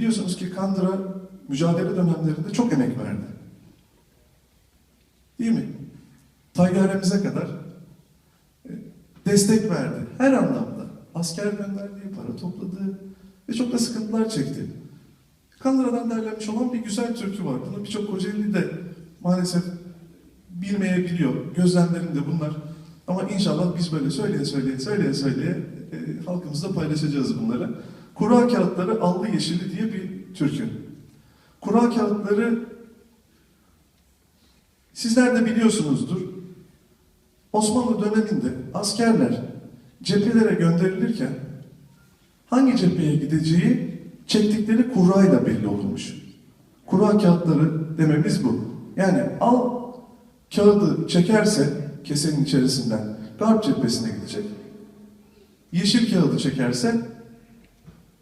biliyorsunuz ki Kandıra mücadele dönemlerinde çok emek verdi. Değil mi? Tayyaremize kadar e, destek verdi. Her anlamda. Asker gönderdiği, para topladığı ve çok da sıkıntılar çekti. Kandıra'dan derlenmiş olan bir güzel türkü var. Bunu birçok Kocaeli de maalesef bilmeyebiliyor. Gözlemlerinde bunlar. Ama inşallah biz böyle söyleye söyleye söyleye söyleye e, halkımızda paylaşacağız bunları. Kura kağıtları allı yeşilli diye bir türkü. Kura kağıtları sizler de biliyorsunuzdur. Osmanlı döneminde askerler cephelere gönderilirken hangi cepheye gideceği çektikleri kurayla belli olmuş. Kura kağıtları dememiz bu. Yani al kağıdı çekerse kesenin içerisinden garp cephesine gidecek. Yeşil kağıdı çekerse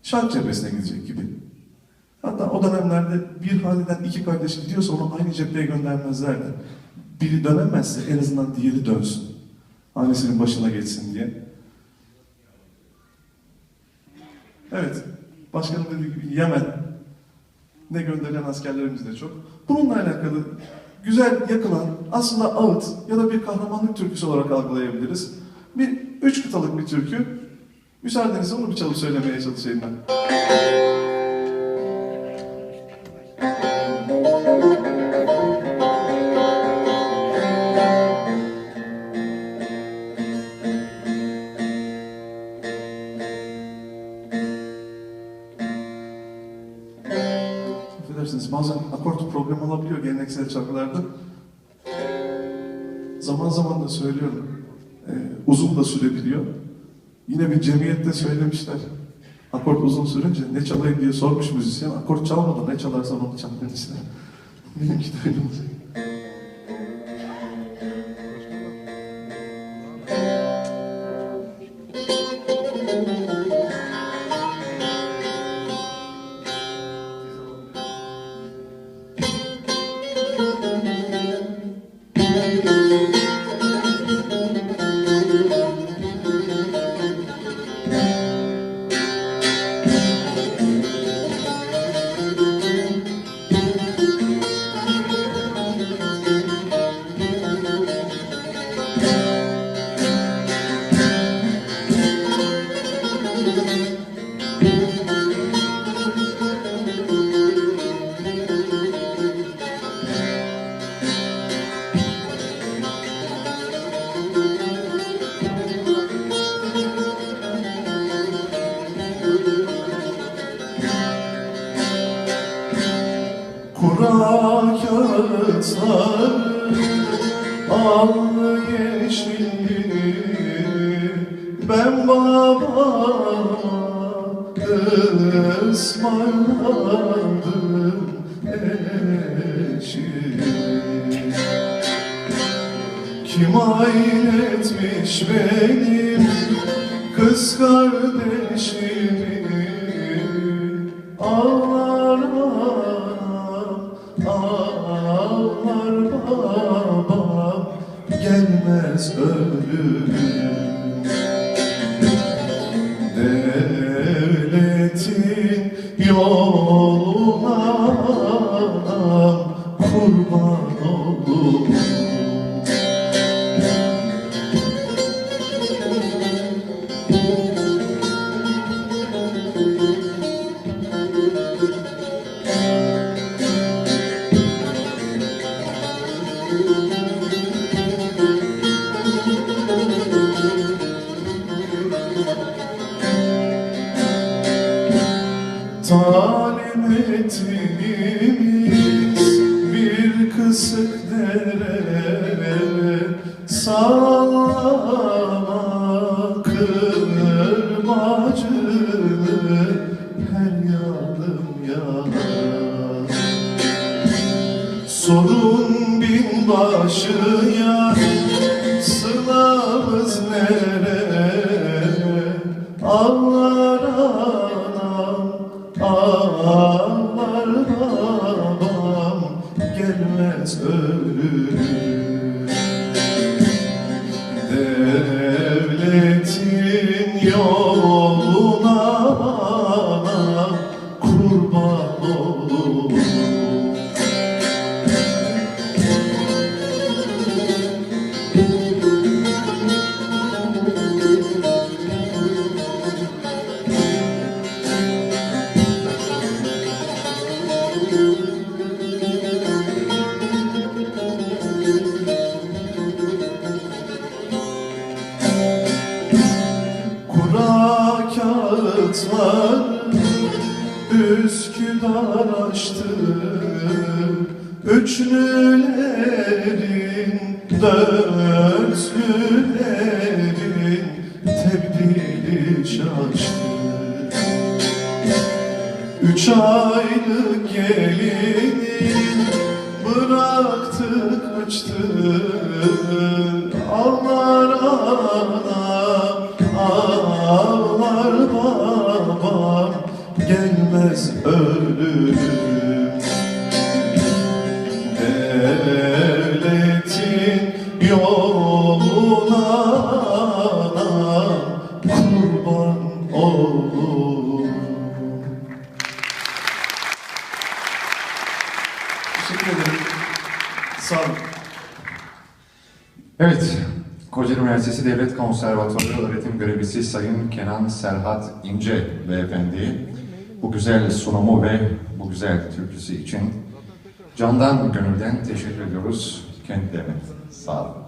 şark cephesine gidecek gibi. Hatta o dönemlerde bir haneden iki kardeş gidiyorsa onu aynı cepheye göndermezlerdi. Biri dönemezse en azından diğeri dönsün. Hanesinin başına geçsin diye. Evet, başkanım dediği gibi Yemen ne gönderen askerlerimiz de çok. Bununla alakalı güzel yakılan aslında ağıt ya da bir kahramanlık türküsü olarak algılayabiliriz. Bir üç kıtalık bir türkü. Müsaadenizle onu bir çalıp söylemeye çalışayım ben. Affedersiniz bazen akort problemi olabiliyor geleneksel şarkılarda. Zaman zaman da söylüyorum. Ee, uzun da sürebiliyor. Yine bir cemiyette söylemişler. Akort uzun sürünce ne çalayım diye sormuş müzisyen. Akort çalmadan ne çalarsan onu çal demişler. Benimki de öyle kağıtlar allı yeşilli ben babama ısmarladım eşi kim etmiş benim kız kardeşimi Gelmez ölüm Devletin yoluna kurban oldum Ettiğimiz bir kısık dere Sallama kırmacını her yanım yanar. Sorun bin başı ya Sılamız nere Ağlar kağıtlar Üsküdar açtı Üçlülerin Dörtlülerin Tebdili şaştı Üç aylık gelini bıraktı kaçtı Ölürüm Devletin yoluna kurban olurum Teşekkür ederim. Sağ olun. Evet, Kocaeli Üniversitesi Devlet Konservatuarı öğretim görevlisi Sayın Kenan Serhat İnce Beyefendi bu güzel sunumu ve bu güzel türküsü için candan gönülden teşekkür ediyoruz kendilerine. Sağ olun.